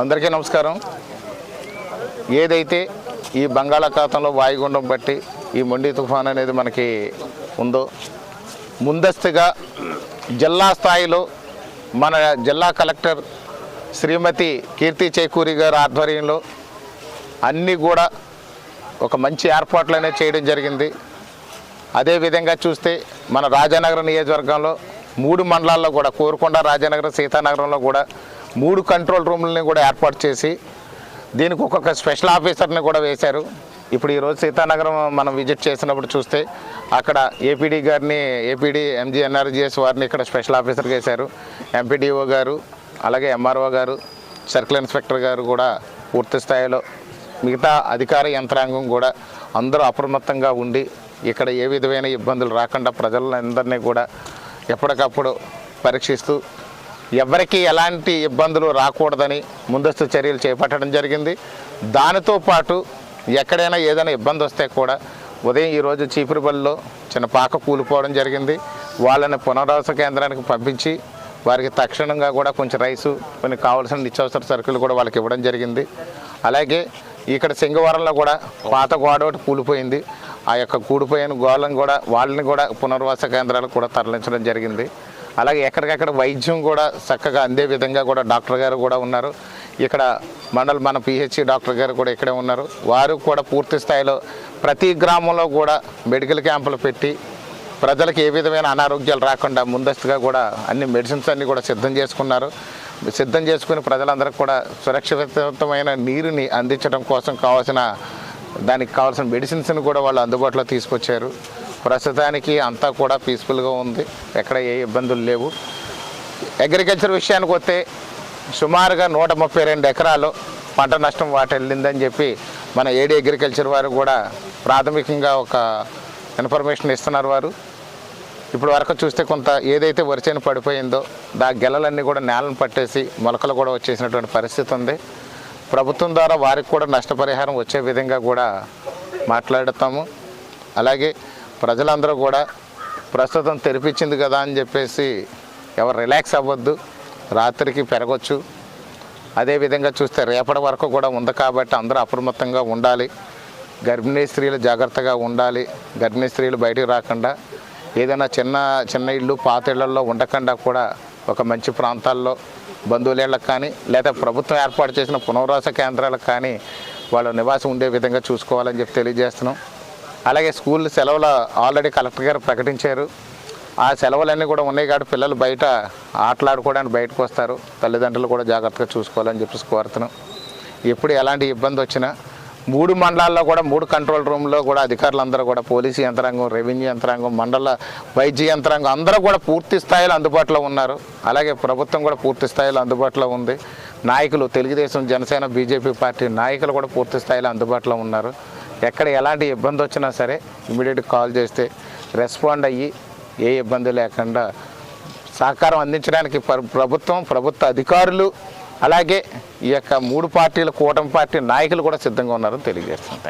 అందరికీ నమస్కారం. ఏదైతే ఈ బంగాళాఖాతంలో వాయుగుండం బట్టి ఈ మొండి తుఫాన్ అనేది మనకి ఉందో ముందస్తుగా జిల్లా స్థాయిలో మన జిల్లా కలెక్టర్ శ్రీమతి కీర్తి చేకూరి గారి ఆధ్వర్యంలో అన్నీ కూడా ఒక మంచి ఏర్పాట్లు అనేది చేయడం జరిగింది. అదేవిధంగా చూస్తే మన రాజానగరం నియోజకవర్గంలో మూడు మండలాల్లో కూడా కోరుకొండ రాజానగరం సీతానగరంలో కూడా మూడు కంట్రోల్ రూమ్లని కూడా ఏర్పాటు చేసి దీనికి ఒక్కొక్క స్పెషల్ ఆఫీసర్ని కూడా వేశారు. ఇప్పుడు ఈరోజు సీతానగరం మనం విజిట్ చేసినప్పుడు చూస్తే అక్కడ ఏపీడీ గారిని ఏపీడీ ఎంజీఎన్ఆర్జీఎస్ వారిని ఇక్కడ స్పెషల్ ఆఫీసర్గా వేశారు. ఎంపీడీఓ గారు అలాగే ఎంఆర్ఓ గారు సర్కిల్ ఇన్స్పెక్టర్ గారు కూడా పూర్తి స్థాయిలో మిగతా అధికార యంత్రాంగం కూడా అందరూ అప్రమత్తంగా ఉండి ఇక్కడ ఏ విధమైన ఇబ్బందులు రాకుండా ప్రజలందరినీ కూడా ఎప్పటికప్పుడు పరీక్షిస్తూ ఎవరికీ ఎలాంటి ఇబ్బందులు రాకూడదని ముందస్తు చర్యలు చేపట్టడం జరిగింది. దానితో పాటు ఎక్కడైనా ఏదైనా ఇబ్బంది వస్తే కూడా ఉదయం ఈరోజు చీపురుపల్లిలో చిన్న పాక కూలిపోవడం జరిగింది. వాళ్ళని పునరావాస కేంద్రానికి పంపించి వారికి తక్షణంగా కూడా కొంచెం రైసు కొన్ని కావాల్సిన నిత్యావసర సరుకులు కూడా వాళ్ళకి ఇవ్వడం జరిగింది. అలాగే ఇక్కడ సింగవరంలో కూడా పాత గోడ ఒకటి కూలిపోయింది. ఆ యొక్క కూలిపోయిన గోడలను కూడా వాళ్ళని కూడా పునర్వాస కేంద్రాలకు కూడా తరలించడం జరిగింది. అలాగే ఎక్కడికక్కడ వైద్యం కూడా చక్కగా అందే విధంగా కూడా డాక్టర్ గారు కూడా ఉన్నారు. ఇక్కడ మండల్ మన పిహెచ్సి డాక్టర్ గారు కూడా ఇక్కడే ఉన్నారు. వారు కూడా పూర్తి స్థాయిలో ప్రతి గ్రామంలో కూడా మెడికల్ క్యాంపులు పెట్టి ప్రజలకు ఏ విధమైన అనారోగ్యాలు రాకుండా ముందస్తుగా కూడా అన్ని మెడిసిన్స్ అన్నీ కూడా సిద్ధం చేసుకున్నారు. సిద్ధం చేసుకుని ప్రజలందరికీ కూడా సురక్షితమైన నీరుని అందించడం కోసం కావాల్సిన దానికి కావాల్సిన మెడిసిన్స్ని కూడా వాళ్ళు అందుబాటులో తీసుకొచ్చారు. ప్రస్తుతానికి అంతా కూడా పీస్ఫుల్గా ఉంది. ఎక్కడ ఏ ఇబ్బందులు లేవు. అగ్రికల్చర్ విషయానికి వస్తే సుమారుగా నూట ముప్పై రెండు ఎకరాలు పంట నష్టం వాటెళ్ళిందని చెప్పి మన ఏడి అగ్రికల్చర్ వారు కూడా ప్రాథమికంగా ఒక ఇన్ఫర్మేషన్ ఇస్తున్నారు వారు. ఇప్పుడు వరకు చూస్తే కొంత ఏదైతే వరిచేను పడిపోయిందో దా గెలలన్నీ కూడా నేలను పట్టేసి మొలకలు కూడా వచ్చేసినటువంటి పరిస్థితి ఉంది. ప్రభుత్వం ద్వారా వారికి కూడా నష్టపరిహారం వచ్చే విధంగా కూడా మాట్లాడుతాము. అలాగే ప్రజలందరూ కూడా ప్రస్తుతం తెరిపించింది కదా అని చెప్పేసి ఎవరు రిలాక్స్ అవ్వద్దు. రాత్రికి పెరగచ్చు. అదేవిధంగా చూస్తే రేపటి వరకు కూడా ఉంది కాబట్టి అందరూ అప్రమత్తంగా ఉండాలి. గర్భిణీ స్త్రీలు జాగ్రత్తగా ఉండాలి. గర్భిణీ స్త్రీలు బయటికి రాకుండా ఏదైనా చిన్న చిన్న ఇళ్ళు పాత ఇళ్ళలో ఉండకుండా కూడా ఒక మంచి ప్రాంతాల్లో బంధువులేళ్ళకు కానీ లేదా ప్రభుత్వం ఏర్పాటు చేసిన పునర్వాస కేంద్రాలకు కానీ వాళ్ళ నివాసం ఉండే విధంగా చూసుకోవాలని చెప్పి తెలియజేస్తున్నాం. అలాగే స్కూల్ సెలవులు ఆల్రెడీ కలెక్టర్ గారు ప్రకటించారు. ఆ సెలవులన్నీ కూడా ఉన్నాయి కాబట్టి పిల్లలు బయట ఆటలాడుకోవడానికి బయటకు వస్తారు. తల్లిదండ్రులు కూడా జాగ్రత్తగా చూసుకోవాలని చెప్పేసి కోరుతున్నాం. ఎప్పుడు ఎలాంటి ఇబ్బంది వచ్చినా మూడు మండలాల్లో కూడా మూడు కంట్రోల్ రూమ్లో కూడా అధికారులందరూ కూడా పోలీసు యంత్రాంగం రెవెన్యూ యంత్రాంగం మండల వైద్య యంత్రాంగం అందరూ కూడా పూర్తి స్థాయిలో అందుబాటులో ఉన్నారు. అలాగే ప్రభుత్వం కూడా పూర్తి స్థాయిలో అందుబాటులో ఉంది. నాయకులు తెలుగుదేశం జనసేన బీజేపీ పార్టీ నాయకులు కూడా పూర్తి స్థాయిలో అందుబాటులో ఉన్నారు. ఎక్కడ ఎలాంటి ఇబ్బంది వచ్చినా సరే ఇమీడియట్గా కాల్ చేస్తే రెస్పాండ్ అయ్యి ఏ ఇబ్బంది లేకుండా సహకారం అందించడానికి ప్రభుత్వం ప్రభుత్వ అధికారులు అలాగే ఈ యొక్క మూడు పార్టీల కూటమి పార్టీ నాయకులు కూడా సిద్ధంగా ఉన్నారని తెలియజేస్తుంటాయి